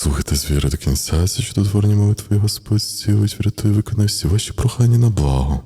Слухайте з віри до кінця, ці чудотворні молитви Господь зцілить, врятує, виконає всі ваші прохання на благо.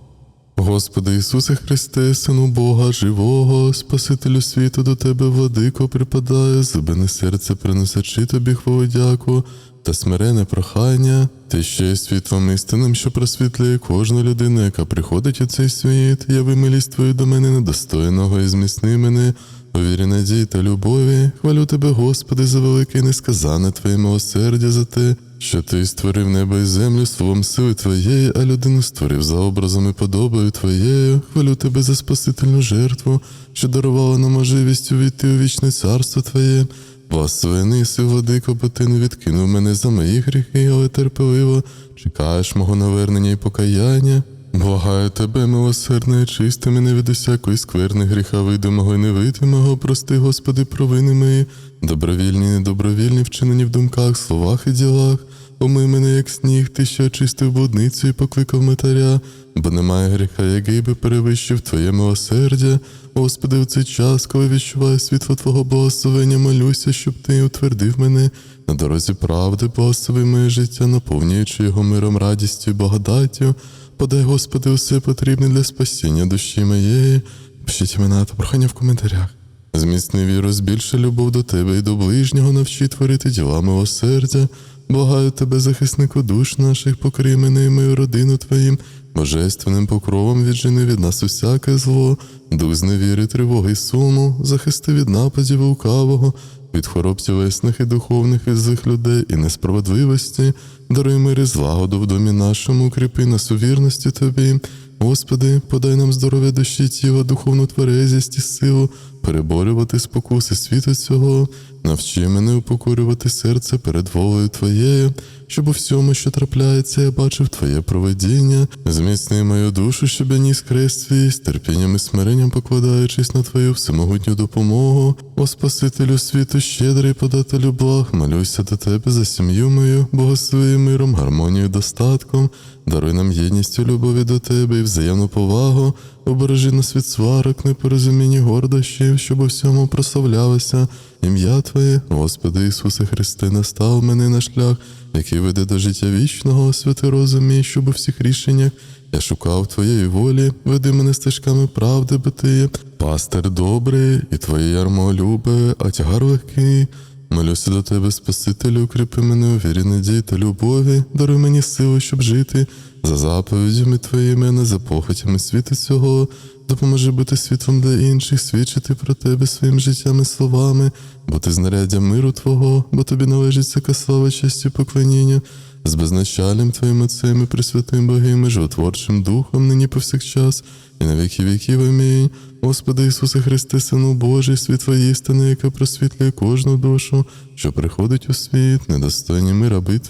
Господи Ісусе Христе, Сину Бога, живого, Спасителю світу, до Тебе, владико, припадає, зубине серце приносячи Тобі хвалу дяку та смирене прохання, Ти ще є світлом істинним, що просвітлює кожну людину, яка приходить у цей світ, яви милість Твою до мене недостойного і зміцни мене, у вірі надії та любові, хвалю Тебе, Господи, за велике і несказане Твоє милосердя за те, що ти створив небо і землю словом сили Твоєї, а людину створив за образом і подобою Твоєю. Хвалю Тебе за спасительну жертву, що дарувала нам можливість увійти у вічне царство Твоє. Благословений владико, бо ти не відкинув мене за мої гріхи, але терпеливо чекаєш мого навернення і покаяння. Благаю тебе, милосердне, чисти мене від усякої скверни гріха видимого і невидимого, прости, Господи, провини мої, добровільні, і недобровільні, вчинені в думках, словах і ділах. Умий мене, як сніг, ти що очистив блудницю і покликав метаря, бо немає гріха, який би перевищив Твоє милосердя. Господи, в цей час, коли відчуваю світло Твого благословення, молюся, щоб Ти утвердив мене на дорозі правди, благослови моє життя, наповнюючи його миром, радістю і благодаттю. Подай, Господи, усе потрібне для спасіння душі моєї. Пишіть імена та прохання в коментарях. Зміцни віру, збільши любов до тебе і до ближнього, навчи творити діла милосердя. Благаю тебе, захиснику душ наших, покрий мене і мою родину твоїм, божественним покровом віджени від нас усяке зло, дух зневіри, тривоги й суму, захисти від нападів лукавого, від хвороб тілесних і духовних від злих людей і несправедливості, даруй мир і злагоду в домі нашому, укріпи нас у вірності тобі. Господи, подай нам здоров'я душі, тіла, духовну тверезість і силу, переборювати спокуси світу цього, навчи мене упокорювати серце перед волею Твоєю, щоб у всьому, що трапляється, я бачив Твоє проведіння, зміцни мою душу, щоб я ніс хрест свій, з терпінням і смиренням покладаючись на Твою всемогутню допомогу, о Спасителю світу, щедрий подателю благ, молюся до Тебе за сім'ю мою, благослови миром, гармонією, достатком, даруй нам єдністю любові до Тебе і взаємну повагу, обережи нас від сварок, непорозумінь і гордощів, щоб у всьому прославлялося ім'я Твоє, Господи Ісусе Христе, настав мене на шлях, який веде до життя вічного, святий розум щоб у всіх рішеннях я шукав Твоєї волі, веди мене стежками правди, бо Ти є пастир добрий, і Твоє ярмо любе, а тягар легкий. Молюся до тебе, Спасителю, укріпи мене у вірі надії та любові, даруй мені силу, щоб жити, за заповідями твоїми, не за похотями світу цього. Допоможи бути світлом для інших, свідчити про тебе своїм життям і словами, бути знаряддям миру Твого, бо тобі належить всяка слава, честь і поклоніння, з безначалем Твоїм Отцем і Пресвятим Богим і животворчим Духом, нині повсякчас, і на віки віків. Амінь. Господи Ісусе Христе, Сину Божий, світло істини, яка просвітлює кожну душу, що приходить у світ, недостойні ми раби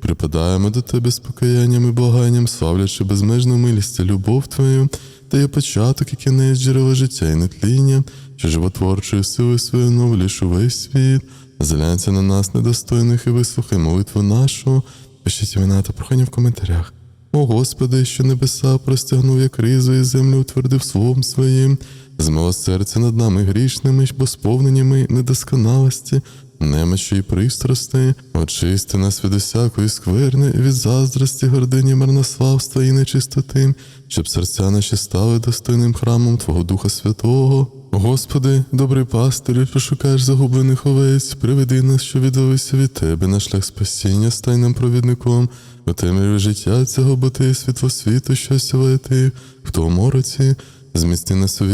припадаємо до Тебе з покаянням і благанням, славлячи безмежну милість любов Твою, та є початок і кінець джерела життя і нетління, що животворчою силою своєю новліш увесь світ, зглянься на нас, недостойних, і вислухай молитву нашу. Пишіть імена та прохання в коментарях. О Господи, що небеса простягнув як ризу і землю утвердив словом своїм, змило серце над нами грішними, бо сповненнями недосконалості, немочі і пристрасти, очисти нас від усякої скверни, від заздрості, гордині, марнославства і нечистоти, щоб серця наші стали достойним храмом Твого Духа Святого. Господи, добрий пастирю, що шукаєш загублених овець, приведи нас, що відвелися від Тебе на шлях спасіння, стай нам провідником, у темряві життя цього, бо ти є світло світу, що сяває ти в тому році. Зміцни нас у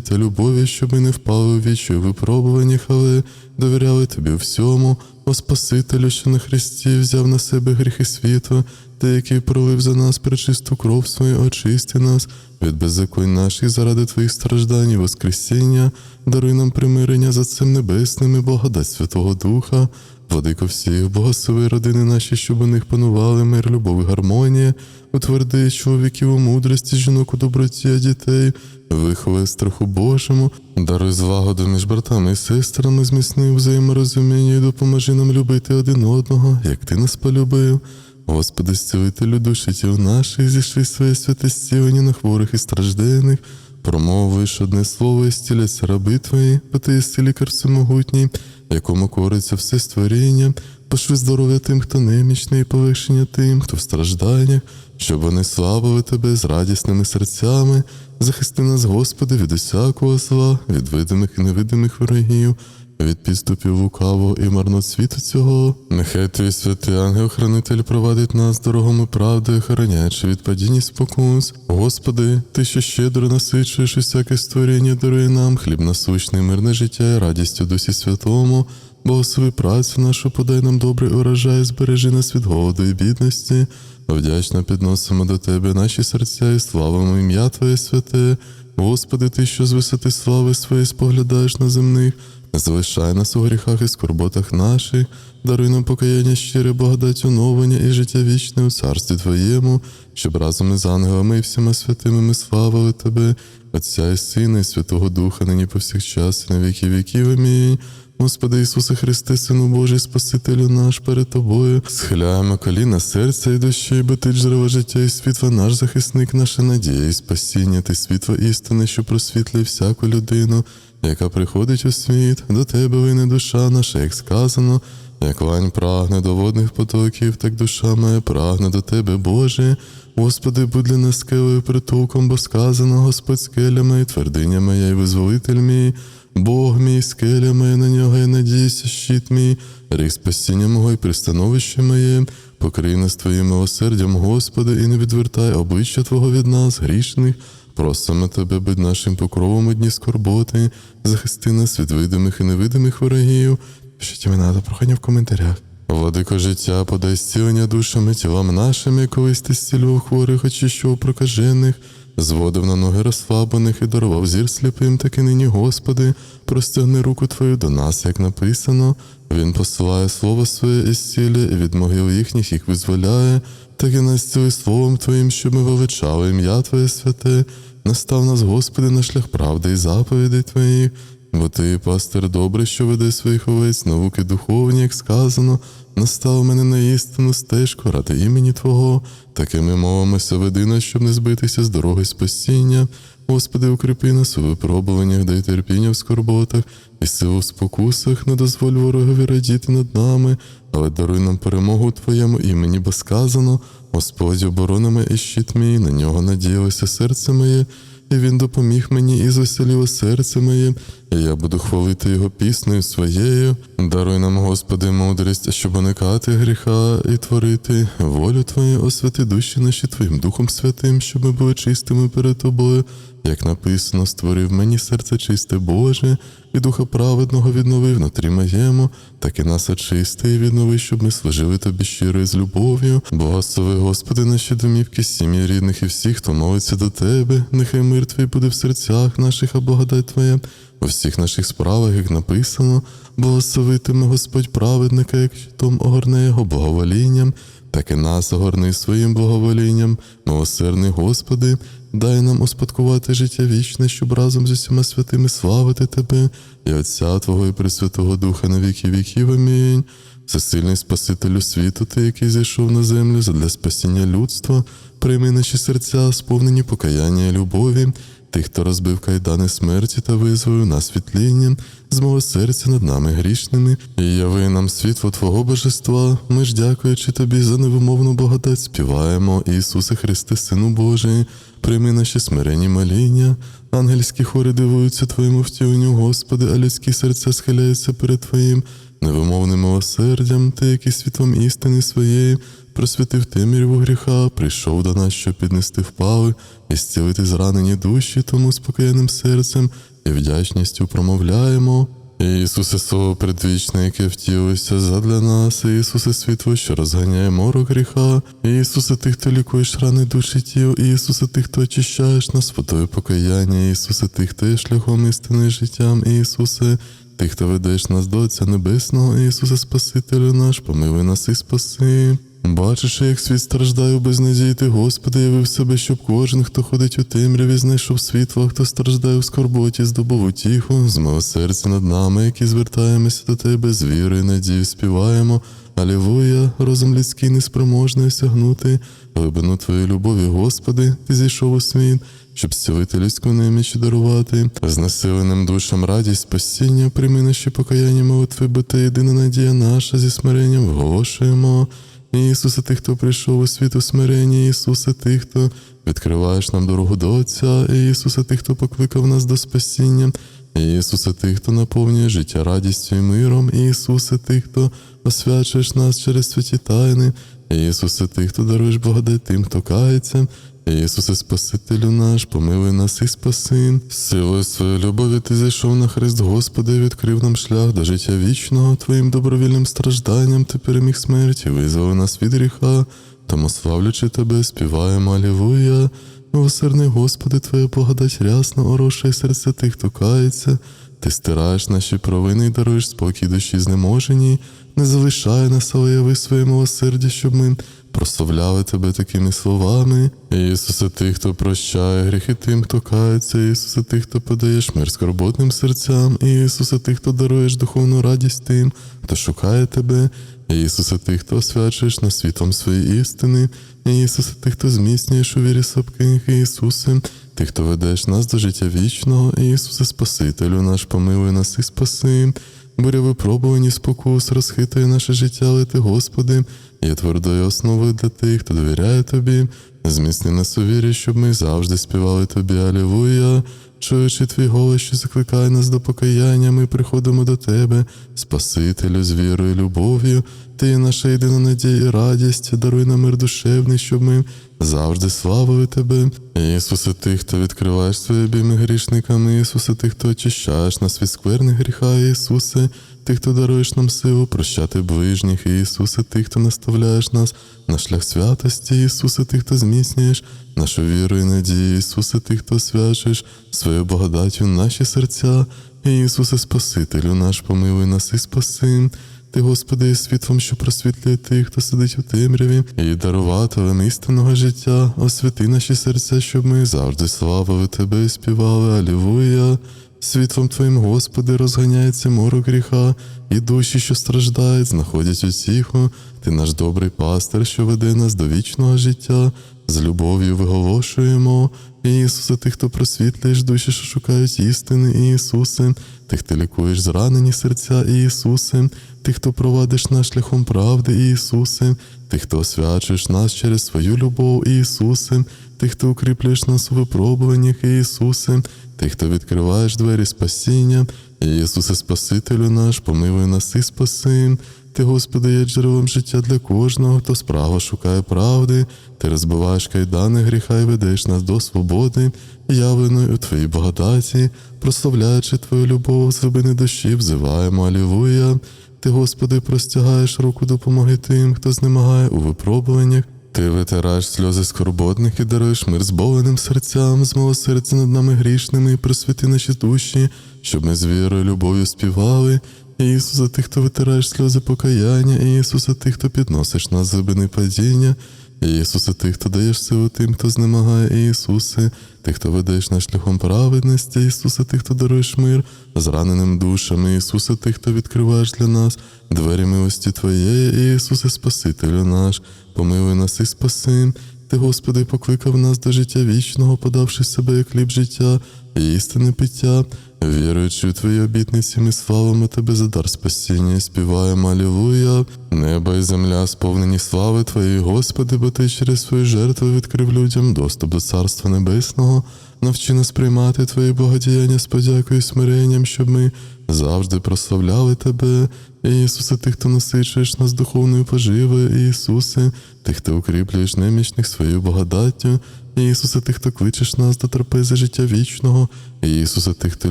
та любові, щоб не впали у вічі випробуваннях, але довіряли тобі всьому, о Спасителю, що на Христі взяв на себе гріхи світу, та який пролив за нас пречисту кров свою, очисти нас від беззаконь наших заради твоїх страждань і воскресіння, даруй нам примирення за цим небесним і благодать Святого Духа. Владико всіх, благослови родини наші, щоб у них панували мир, любов і гармонія, утверди чоловіків у мудрості, жінок у доброті, а дітей, виховай страху Божому, даруй злагоду між братами і сестрами, зміцни взаєморозуміння і допоможи нам любити один одного, як ти нас полюбив. Господи, зцілителю душі тіл наших, зійшли своє святе зцілення на хворих і страждених, промовиш одне слово і стіляться раби твої, бо ти єси лікар всемогутній, якому кориться все створіння, пошви здоров'я тим, хто немічний, і полегшення тим, хто в стражданнях, щоб вони славили тебе з радісними серцями. Захисти нас, Господи, від усякого зла, від видимих і невидимих ворогів, від підступів лукавого і марноцвіту цього. Нехай твій святий ангел-хранитель провадить нас дорогами правди, охороняючи від падінь і спокус. Господи, ти що щедро насичуєш усяке створіння, даруй нам хліб насущний, мирне життя і радість у Дусі Святому. Благослови працю нашу, подай нам добрий урожай, збережи нас від голоду і бідності. Вдячно підносимо до Тебе наші серця і славимо ім'я Твоє святе. Господи, Ти, що з висоти слави своєї споглядаєш на земних, залишай нас у гріхах і скорботах наших, даруй нам покаяння щире, благодать оновлення і життя вічне у царстві Твоєму, щоб разом із ангелами і всіма святими ми славили Тебе, Отця і Сина, і Святого Духа, нині повсякчас, і на віки віків. Амінь. Господи Ісусе Христе, Сину Божий, Спасителю наш перед Тобою, схиляємо коліна серця і душі, бо Ти джерело життя і світла, наш захисник, наша надія і спасіння, Ти світло істини, що просвітлює всяку людину, яка приходить у світ, до Тебе вине душа наша, як сказано, як лань прагне до водних потоків, так душа моя прагне до Тебе, Боже. Господи, будь для нас скелею притулком, бо сказано, Господь скеля моя, твердиня моя і визволитель мій. Бог мій, скеля моя, на нього я надіюся, щит мій, рік спасіння мого і пристановище моє, покрий нас Твоїм милосердям, Господи, і не відвертай обличчя Твого від нас, грішних. Просимо Тебе, будь нашим покровом у дні скорботи, захисти нас від видимих і невидимих ворогів. Пишіть імена та прохання в коментарях. Владико життя, подай зцілення душами, тілам нашими, колись ти зцілював хворих, очищував прокажених, зводив на ноги розслаблених і дарував зір сліпим, так і нині, Господи, простягни руку Твою до нас, як написано. Він посилає слово своє і зцілює, і від могил їхніх їх визволяє, так і нас словом Твоїм, щоб ми величали ім'я Твоє святе, настав нас, Господи, на шлях правди і заповідей Твоїх. Бо ти, пастир добрий, що веде своїх овець, науки духовні, як сказано, настав мене на істину стежку ради імені Твого, такими мовимося веди нас, щоб не збитися з дороги спасіння. Господи, укріпи нас у випробуваннях, дай терпіння в скорботах і силу в спокусах, не дозволь ворогові радіти над нами, але даруй нам перемогу Твоєму імені, бо сказано, Господь оборонами і щит мій, на нього надіялося серце моє і він допоміг мені і звеселіло серце моє, і я буду хвалити його піснею своєю. Даруй нам, Господи, мудрість, щоб уникати гріха і творити волю Твою, освяти душі наші Твоїм Духом Святим, щоб ми були чистими перед Тобою. Як написано, створив мені серце чисте Боже, і духа праведного відновив внутрі моєму, так і нас очисти і віднови, щоб ми служили тобі щиро і з любов'ю. Благослови, Господи, наші домівки, сім'ї рідних і всіх, хто молиться до Тебе. Нехай мир Твій буде в серцях наших, а благодать Твоя у всіх наших справах, як написано, благословитиме Господь праведника, як щитом огорне його благоволінням, так і нас огорни своїм благоволінням, милосердний Господи, дай нам успадкувати життя вічне, щоб разом з усіма святими славити Тебе і Отця Твого і Пресвятого Духа на віки віків. Амінь. Всесильний Спасителю світу, Ти, який зійшов на землю задля спасіння людства, прийми наші серця, сповнені покаяння і любові, тих, хто розбив кайдани смерті та визволив нас світлінням, з мого серця над нами грішними, і яви нам світло Твого божества. Ми ж, дякуючи Тобі за невимовну благодать, співаємо, Ісусе Христе, Сину Божий, прийми наші смирені моління. Ангельські хори дивуються Твоєму втіленню, Господи, а людські серця схиляються перед Твоїм невимовним милосердям, Ти, який світлом істини своєї, просвітив темряву гріха, прийшов до нас, щоб піднести впали і зцілити зранені душі, тому спокійним серцем і вдячністю промовляємо. Ісусе Слово предвічне, яке втілося задля нас, Ісусе світло, що розганяє морок гріха, Ісусе тих, хто лікуєш рани душі тіл, Ісусе тих, хто очищаєш нас водою покаяння, Ісусе тих, хто є шляхом істини життям, Ісусе, ти, хто ведеш нас до Отця Небесного, Ісусе Спасителю наш, помилуй нас і спаси. Бачиш, як світ страждає у безнадії, ти, Господи, явив себе, щоб кожен, хто ходить у темряві, знайшов світло, хто страждає у скорботі, здобув утіху, з мого серця над нами, які звертаємося до Тебе з вірою і надію співаємо. Алілуя, розум людський неспроможний осягнути, глибину Твоєї любові, Господи, Ти зійшов у світ щоб зцілити людську неміч і дарувати, знесиленим душам радість спасіння, прийми наші покаяння молитви, бо ти єдина надія наша зі смиренням вголошуємо. Ісусе, ти, хто прийшов у світ у смиренні, Ісусе, ти, хто відкриваєш нам дорогу до Отця, Ісусе, ти, хто покликав нас до спасіння, Ісусе, ти, хто наповнює життя радістю і миром, Ісусе, ти, хто освячуєш нас через святі тайни, Ісусе, ти, хто даруєш благодать тим, хто кається. Ісусе, Спасителю наш, помилуй нас і спаси. Силою своєї любові ти зайшов на хрест, Господи, відкрив нам шлях до життя вічного, Твоїм добровільним стражданням ти переміг смерть і визволив нас від гріха. Тому, славлячи тебе, співаємо Алілуя. Милосердний Господи, Твоя благодать рясно орошує серця тих, хто кається. Ти стираєш наші провини і даруєш спокій душі знеможеній, не залишай нас, але яви своє милосердя, щоб ми прославляли тебе такими словами. Ісусе, ти, хто прощає гріхи тим, хто кається, Ісусе, ти, хто подаєш мир скорботним серцям, Ісусе, ти, хто даруєш духовну радість тим, хто шукає тебе. Ісусе, ти, хто освячуєш нас світом своєї істини, Ісусе, ти, хто зміцнюєш у вірі слабких, Ісусе, ти, хто ведеш нас до життя вічного, Ісусе, Спасителю наш, помилуй нас і спаси. Буря випробувані спокус, розхитує наше життя, але ти, Господи, є твердою основою для тих, хто довіряє тобі. Зміцни нас у вірі, щоб ми завжди співали тобі, Алілуя. Чуючи твій голос, що закликає нас до покаяння, ми приходимо до тебе, Спасителю, з вірою, і любов'ю. Ти є наша єдина надія і радість, даруй нам мир душевний, щоб ми завжди славили тебе. Ісусе, ти, хто відкриваєш свої обійми грішниками, Ісусе, ти, хто очищаєш нас від скверних гріха, Ісусе, ти, хто даруєш нам силу прощати ближніх, Ісусе, ти, хто наставляєш нас на шлях святості, Ісусе, ти, хто зміцнюєш нашу віру і надію, Ісусе, ти, хто освячуєш своєю благодаттю наші серця, Ісусе, Спасителю наш, помилуй нас і спаси. Ти, Господи, є світлом, що просвітлює тих, хто сидить у темряві, і дарувателем істинного життя, освяти наші серця, щоб ми завжди славили Тебе і співали Алілуя. Світлом Твоїм, Господи, розганяється морок гріха, і душі, що страждають, знаходять утіху. Ти наш добрий пастир, що веде нас до вічного життя. З любов'ю виголошуємо. Ісусе, ти, хто просвітлюєш душі, що шукають істини, Ісусе, ти, хто лікуєш зранені серця, Ісусе, ти, хто провадиш нас шляхом правди, Ісусе, ти, хто освячуєш нас через свою любов, Ісусе, ти, хто укріплюєш нас у випробуваннях, Ісусе, ти, хто відкриваєш двері спасіння, Ісусе, Спасителю наш, помилуй нас і спаси. Ти, Господи, є джерелом життя для кожного, хто справа шукає правди, ти розбиваєш кайдани гріха і ведеш нас до свободи, явленої у Твоїй благодаті, прославляючи Твою любов, з глибини душі, взиваємо Алілуя. Ти, Господи, простягаєш руку допомоги тим, хто знемагає у випробуваннях. Ти витираєш сльози скорботних і даруєш мир зболеним серцям, з серця над нами грішними і просвіти наші душі, щоб ми з вірою любов'ю співали. Ісуса, ти, хто витираєш сльози покаяння, Ісуса, ти, хто підносиш нас глибини падіння, Ісусе, ти, хто даєш силу тим, хто знемагає, Ісусе, ти, хто ведеш нас шляхом праведності, Ісусе, ти, хто даруєш мир зраненим душам, Ісусе, ти, хто відкриваєш для нас двері милості Твоєї, Ісусе, Спасителю наш, помилуй нас і спаси. Ти, Господи, покликав нас до життя вічного, подавши себе як хліб життя і істинне пиття. Віруючи у твої обітниці, ми славимо тебе за дар спасіння співаємо Алілуя. Небо і земля сповнені слави Твоєї, Господи, бо Ти через свої жертви відкрив людям доступ до Царства Небесного. Навчи нас приймати Твої благодіяння з подякою і смиренням, щоб ми завжди прославляли Тебе. Ісусе, ти, хто насичуєш нас духовною поживою, Ісусе, ти, хто укріплюєш немічних своєю благодаттю. Ісусе, ти, хто кличеш нас до трапези життя вічного, Ісусе, ти, хто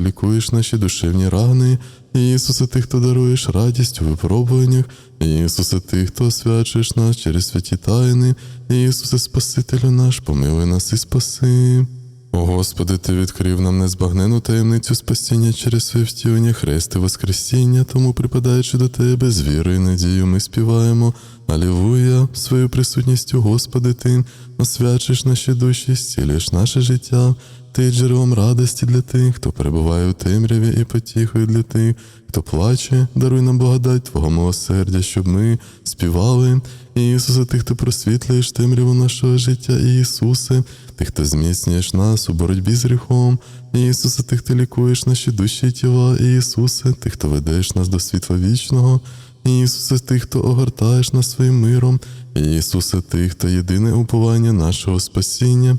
лікуєш наші душевні рани, Ісусе, ти, хто даруєш радість у випробуваннях, Ісусе, ти, хто освячуєш нас через святі тайни, Ісусе, Спасителю наш, помилуй нас і спаси. Господи, Ти відкрив нам незбагнену таємницю спасіння через своє втілення, хрест і воскресіння, тому, припадаючи до Тебе, з вірою і надією ми співаємо. Алілуя, свою присутністю, Господи, Ти освячиш наші душі, зцілюєш наше життя. Ти джерелом радості для тих, хто перебуває у темряві і потіхою для тих, хто плаче, даруй нам благодать Твого милосердя, щоб ми співали. Ісусе, ти, хто просвітлюєш темряву нашого життя, Ісусе, ти, хто зміцнюєш нас у боротьбі з гріхом, Ісусе, ти, хто лікуєш наші душі тіла, Ісусе, ти, хто ведеш нас до світла вічного, Ісусе, ти, хто огортаєш нас своїм миром, Ісусе, ти, хто єдине уповання нашого спасіння,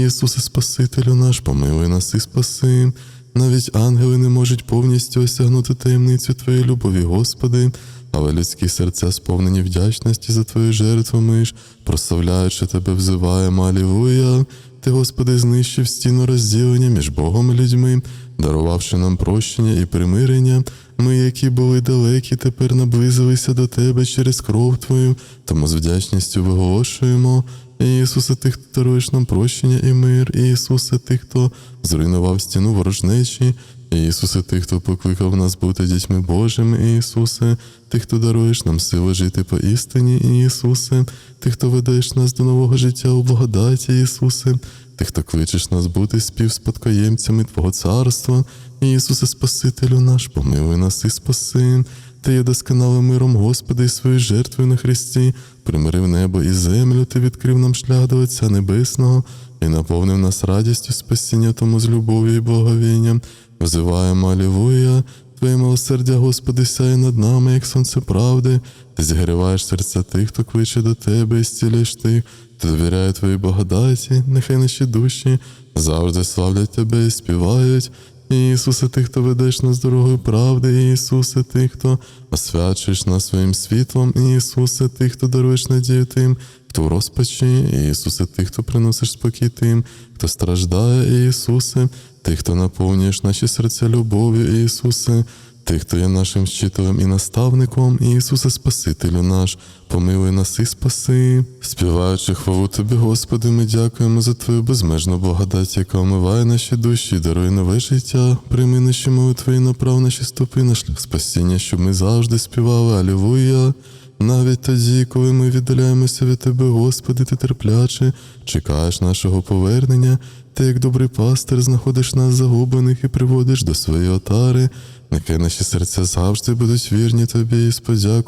Ісусе, Спасителю наш, помилуй нас і спаси. Навіть ангели не можуть повністю осягнути таємницю Твоєї любові, Господи, але людські серця сповнені вдячності за Твою жертву ми ж, прославляючи Тебе, взиваємо Алілуя. Ти, Господи, знищив стіну розділення між Богом і людьми, дарувавши нам прощення і примирення. Ми, які були далекі, тепер наблизилися до Тебе через кров Твою, тому з вдячністю виголошуємо. Ісусе, ти, хто даруєш нам прощення і мир, Ісусе, ти, хто зруйнував стіну ворожнечі, Ісусе, ти, хто покликав нас бути дітьми Божими, Ісусе, ти, хто даруєш нам сили жити по істині, Ісусе, ти, хто ведеш нас до нового життя у благодаті, Ісусе, ти, хто кличеш нас бути співспадкоємцями Твого царства, Ісусе, Спасителю наш, помилуй нас і спаси. Ти є досконалим миром, Господи, і своєю жертвою на Христі, примирив небо і землю, Ти відкрив нам шлях до Отця Небесного і наповнив нас радістю спасіння тому з любов'ю і благовінням. Взиваємо Алілуя, Твоє милосердя, Господи, сяє над нами, як сонце правди. Ти зігріваєш серця тих, хто кличе до Тебе і зціляєш тих, хто довіряє Твоїй благодаті, нехай наші душі завжди славлять Тебе і співають. Ісусе, ти, хто ведеш нас дорогою правди, Ісусе, ти, хто освячуєш нас своїм світлом, Ісусе, ти, хто даруєш надію тим, хто в розпачі, Ісусе, ти, хто приносиш спокій тим, хто страждає, Ісусе, ти, хто наповнюєш наші серця любов'ю, Ісусе, ти, хто є нашим вчителем і наставником, Ісусе, Спасителю наш, помилуй нас і спаси. Співаючи хвалу Тобі, Господи, ми дякуємо за Твою безмежну благодать, яка омиває наші душі, дарує нове життя. Прийми наші молитви і направ наші стопи на шлях спасіння, щоб ми завжди співали Алілуя. Навіть тоді, коли ми віддаляємося від Тебе, Господи, ти терпляче, чекаєш нашого повернення, ти, як добрий пастир, знаходиш нас загублених і приводиш до своєї отари. Нехай наші серця завжди будуть вірні Тобі,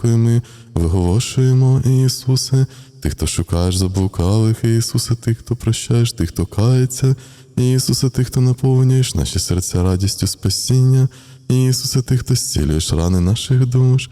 і ми виголошуємо, Ісусе, ти, хто шукаєш заблукалих, Ісусе, ти, хто прощаєш, ти, хто кається, Ісусе, ти, хто наповнюєш наші серця радістю спасіння, Ісусе, ти, хто зцілюєш рани наших душ.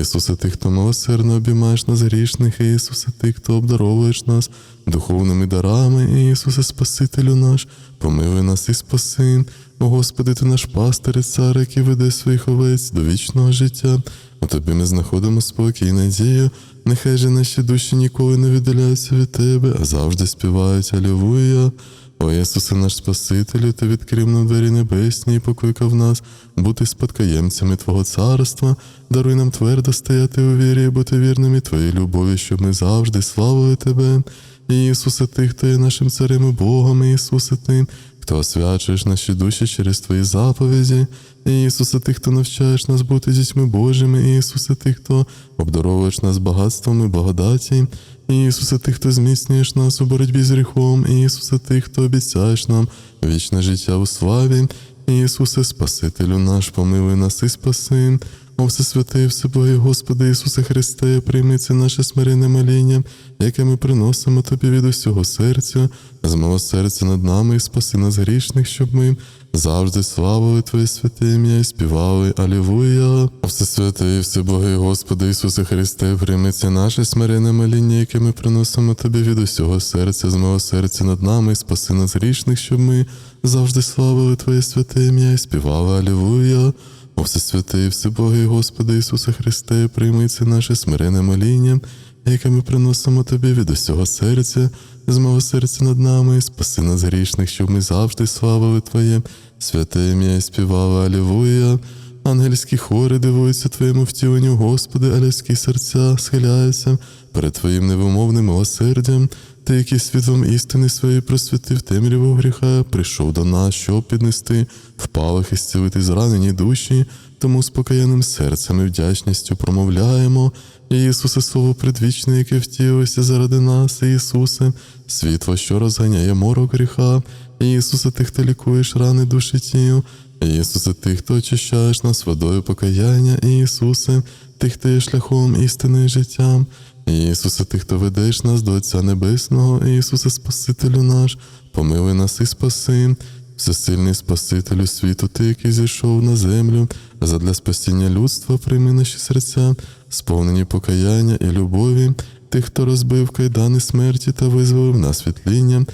Ісусе, ти, хто милосердно обіймаєш нас грішних, Ісусе, ти, хто обдаровуєш нас духовними дарами, Ісусе, Спасителю наш, помилуй нас і спаси. О Господи, ти наш пастир і цар, який веде своїх овець до вічного життя. У тобі ми знаходимо спокій і надію. Нехай же наші душі ніколи не віддаляються від Тебе, а завжди співають Алілуя. О Ісусе, наш Спасителю, ти відкрив нам двері небесні і покликав нас бути спадкоємцями Твого царства, даруй нам твердо стояти у вірі і бути вірними Твоїй любові, щоб ми завжди славили Тебе. Ісусе, ти, хто є нашим царем і Богом, Ісусе, ти, хто освячуєш наші душі через Твої заповіді. Ісусе, ти, хто навчаєш нас бути дітьми Божими, Ісусе, ти, хто обдаровуєш нас багатством і благодаті. Ісусе, ти, хто зміцнюєш нас у боротьбі з гріхом, Ісусе, ти, хто обіцяєш нам вічне життя у славі. Ісусе, Спасителю наш, помилуй нас і спаси. О Всесвятий, Всеблагий Господи Ісусе Христе, прийми це наше смиренне моління, яке ми приносимо Тобі від усього серця, з мого серця над нами і спаси нас грішних, щоб ми завжди славили Твоє святе ім'я і співали Алілуя. О Всесвятий, Всеблагий Господи Ісусе Христе, прийми це наше смиренне моління, яке ми приносимо Тобі від усього серця, з мого серця над нами і спаси нас грішних, щоб ми завжди славили Твоє святе ім'я і співали Алілуя. О Всесвятий, Всебогий Господи Ісусе Христе, прийми це наше смирене моління, яке ми приносимо Тобі від усього серця, з мого серця над нами, спаси нас грішних, щоб ми завжди славили Твоє, святе ім'я і співали Алілуя. Ангельські хори дивуються Твоєму втіленню, Господи, а серця схиляються перед Твоїм невимовним милосердям. Ти, який світлом істини своєї просвітив темряву гріха, прийшов до нас, щоб піднести впалах і зцілити зранені душі, тому з покаянним серцем і вдячністю промовляємо. Ісусе, Слово предвічне, яке втілося заради нас, Ісусе, світло, що розганяє морок гріха, Ісусе, ти, хто лікуєш рани душі тіл, Ісусе, ти, хто очищаєш нас водою покаяння, Ісусе, ти, хто є шляхом істини і життям, Ісусе, ти, хто ведеш нас до Отця Небесного, Ісусе, Спасителю наш, помилуй нас і спаси. Всесильний Спасителю світу, ти, який зійшов на землю, задля спасіння людства прийми наші серця, сповнені покаяння і любові, тих, хто розбив кайдани смерті та визволив нас світління,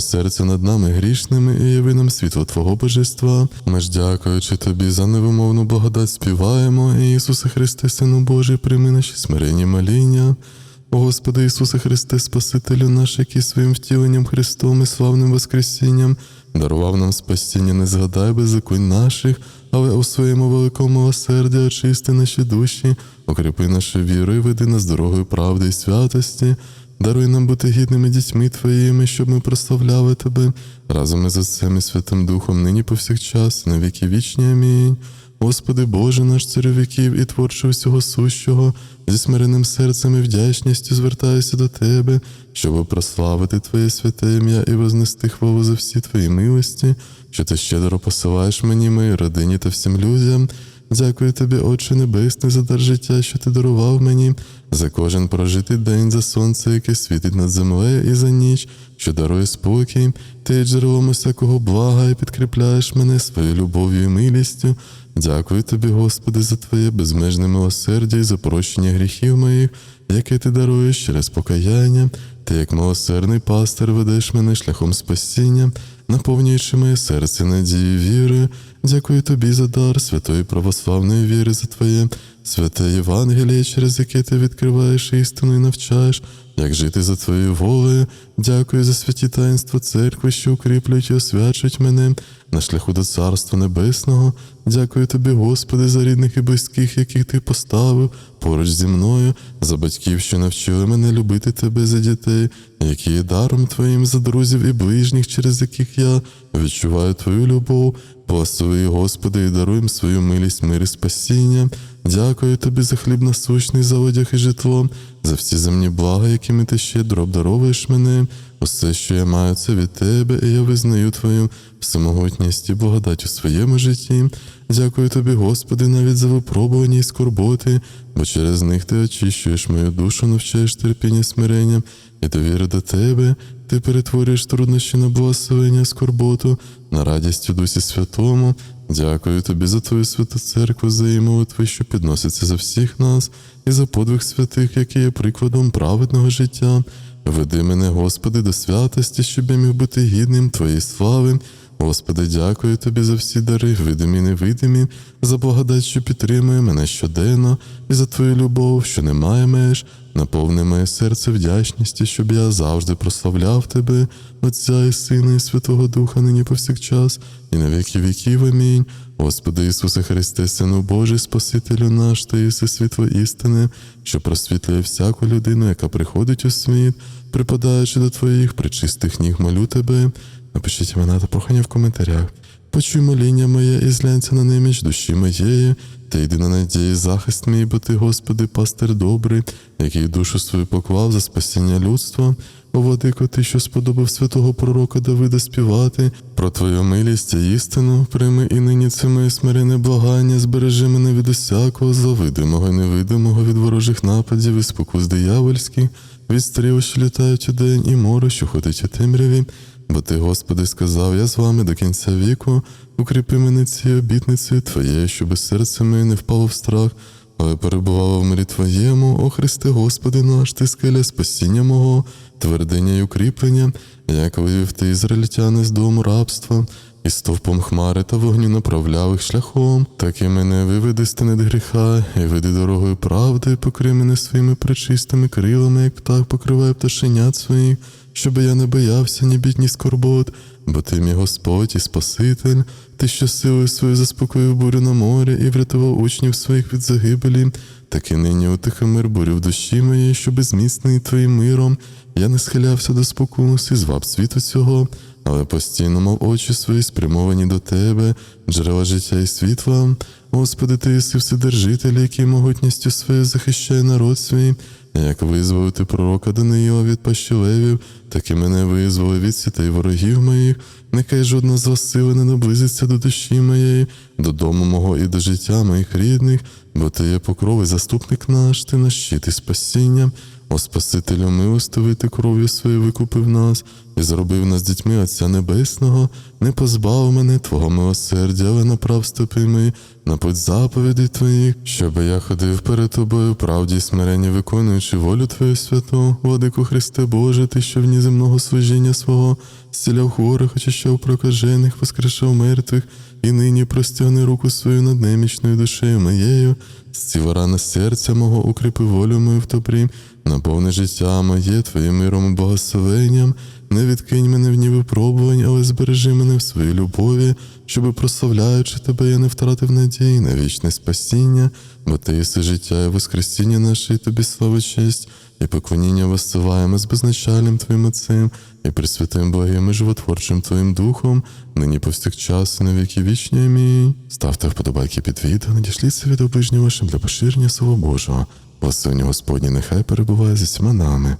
серця над нами грішними і яви нам світло Твого божества. Ми ж, дякуючи Тобі за невимовну благодать, співаємо, Ісусе Христе, Сину Божий, прийми наші смиренні моління. Господи Ісусе Христе, Спасителю наш, який своїм втіленням Христом і славним Воскресінням дарував нам спасіння, не згадай беззаконь наших, але у своєму великому милосерді очисти наші душі, укріпи нашу віру і веди нас дорогою правди і святості. Даруй нам бути гідними дітьми Твоїми, щоб ми прославляли Тебе разом із Отцем і Святим Духом, нині повсякчас, на віки вічні. Амінь. Господи Боже наш царю віків і творче всього сущого, зі смиренним серцем і вдячністю звертаюся до Тебе, щоб прославити Твоє святе ім'я і вознести хвалу за всі Твої милості, що ти щедро посилаєш мені, моїй родині та всім людям. Дякую тобі, Отче Небесний, за дар життя, що ти дарував мені, за кожен прожитий день, за сонце, яке світить над землею, і за ніч, що дарує спокій, ти джерелом усякого блага і підкріпляєш мене своєю любов'ю і милістю. Дякую тобі, Господи, за Твоє безмежне милосердя і за прощення гріхів моїх, яке ти даруєш через покаяння. Ти, як милосердний пастир, ведеш мене шляхом спасіння, наповнюючи моє серце надії віри. Дякую тобі за дар святої православної віри за Твоє, святе Євангеліє, через яке ти відкриваєш істину і навчаєш, як жити за Твоєю волею. Дякую за святі таїнства церкви, що укріплюють і освячують мене на шляху до Царства Небесного. Дякую тобі, Господи, за рідних і близьких, яких ти поставив поруч зі мною, за батьків, що навчили мене любити тебе за дітей, які є даром Твоїм за друзів і ближніх, через яких я відчуваю Твою любов. Благослови, Господи, і даруй свою милість, мир і спасіння. Дякую тобі за хліб насущний, за одяг і житло, за всі земні блага, якими ти щедро обдаровуєш мене. Усе, що я маю, це від тебе, і я визнаю твою всемогутність і благодать у своєму житті. Дякую тобі, Господи, навіть за випробування і скорботи, бо через них ти очищуєш мою душу, навчаєш терпіння смирення і довіри до тебе. Ти перетворюєш труднощі на благословення, скорботу, на радість у Дусі Святому. Дякую тобі за твою святу церкву, за її молитви, що підносяться за всіх нас, і за подвиг святих, який є прикладом праведного життя. Веди мене, Господи, до святості, щоб я міг бути гідним Твоєї слави. Господи, дякую тобі за всі дари, видимі невидимі, за благодать, що підтримує мене щоденно, і за твою любов, що не має меж. Наповни моє серце вдячністю, щоб я завжди прославляв тебе, Отця і Сина, і Святого Духа, нині повсякчас, і на віки віків. Амінь. Господи Ісусе Христе, Сину Божий, Спасителю наш, Ти єси світло істини, що просвітлює всяку людину, яка приходить у світ, припадаючи до Твоїх причистих ніг, молю Тебе. Напишіть імена та прохання в коментарях. Почуй моління моє і зглянься на неміч душі моєї, та йди на надії захист мій, бо ти, Господи, пастир добрий, який душу свою поклав за спасіння людства. Владико, ти, що сподобав святого пророка Давида співати про твою милість і істину, прийми і нині це моє смирене благання, збережи мене від усякого зла, видимого і невидимого, від ворожих нападів і спокус диявольських, від стріл, що літають у день, і море, що ходить у темряві. Бо ти, Господи, сказав, я з вами до кінця віку, укріпи мене цією обітницею Твоєю, щоби серце моє не впало в страх, але перебувало в мирі Твоєму, о Христе, Господи наш, ти скеля спасіння мого, твердиня й укріплення, як вивів ти ізраїльтяни з дому рабства, і стовпом хмари та вогню направляв їх шляхом, так і мене виведи з гріха, і веди дорогою правди, покрий мене своїми пречистими крилами, як птах покриває пташенят своїх, щоб я не боявся ні бід, ні скорбот, бо ти мій Господь і Спаситель, ти що силою свою заспокоїв бурю на морі і врятував учнів своїх від загибелі, так і нині утихомир бурю в душі моїй, щоб зміцнений твоїм миром. Я не схилявся до спокус і зваб світу цього, але постійно мав очі свої спрямовані до тебе, джерела життя і світла. Господи, ти єси вседержитель, який могутністю своєю захищає народ свій. Як визволити пророка Даниїла від пащелевів, так і мене визволи від сітей ворогів моїх. Нехай жодна з вас сили не наблизиться до душі моєї, до дому мого і до життя моїх рідних, бо ти є покров і заступник наш, ти наш щит і спасіння. О Спасителю милостивий ти кров'ю своєю викупив нас і зробив нас дітьми Отця Небесного, не позбав мене Твого милосердя, але направ стопи мої на путь заповідей Твоїх, щоб я ходив перед Тобою, правді і смиренні, виконуючи волю Твою святу, Владику Христе Боже, Ти, що в дні земного служіння свого, зціляв хворих, очищав прокажених, воскрешав мертвих, і нині простягни руку свою над немічною душею моєю, зціла рана серця мого, укріпи волю мою в добрім, наповни життя моє Твоїм миром і благословенням, не відкинь мене в дні випробувань, але збережи мене в своїй любові, щоби, прославляючи тебе, я не втратив надії на вічне спасіння, бо ти єси життя і воскресіння наше, і тобі слава честь, і поклоніння воссилаємо з безначальним Твоїм Отцем, і присвятим благим і животворчим Твоїм Духом, нині повсякчас і на віки вічні. Амінь. Ставте вподобайки під відео, надішліться від оближнім вашим для поширення Слова Божого. Благословення Господні нехай перебуває з усіма нами,